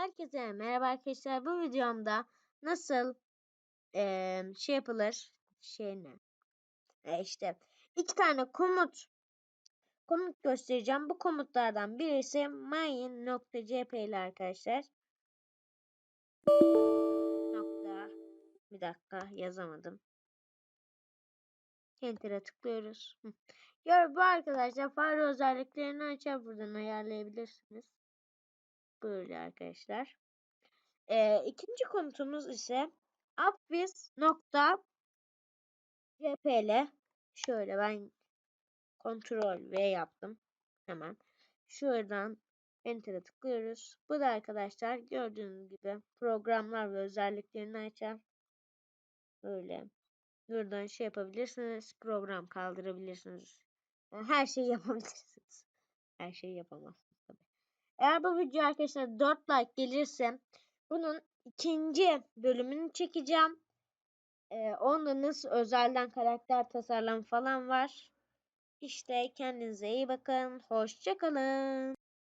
Hepinize merhaba arkadaşlar. Bu videomda nasıl eee, şey yapılır? Şey ne? E işte iki tane komut komut göstereceğim. Bu komutlardan birisi main.cp ile arkadaşlar. Nokta. Bir dakika yazamadım. Enter'a tıklıyoruz. Gör bu arkadaşlar fare özelliklerini açar buradan ayarlayabilirsiniz. Böyle arkadaşlar. Ee, ikinci komutumuz ise upwiz nokta cpl şöyle ben kontrol V yaptım. Hemen. Şuradan enter'a tıklıyoruz. Bu da arkadaşlar gördüğünüz gibi programlar ve özelliklerini açar. Böyle. Buradan şey yapabilirsiniz program kaldırabilirsiniz. Her şeyi yapabilirsiniz. Her şeyi tabii eğer bu video arkadaşlar 4 like gelirse bunun ikinci bölümünü çekeceğim. Ee, onda nasıl özelden karakter tasarlam falan var. İşte kendinize iyi bakın. Hoşçakalın.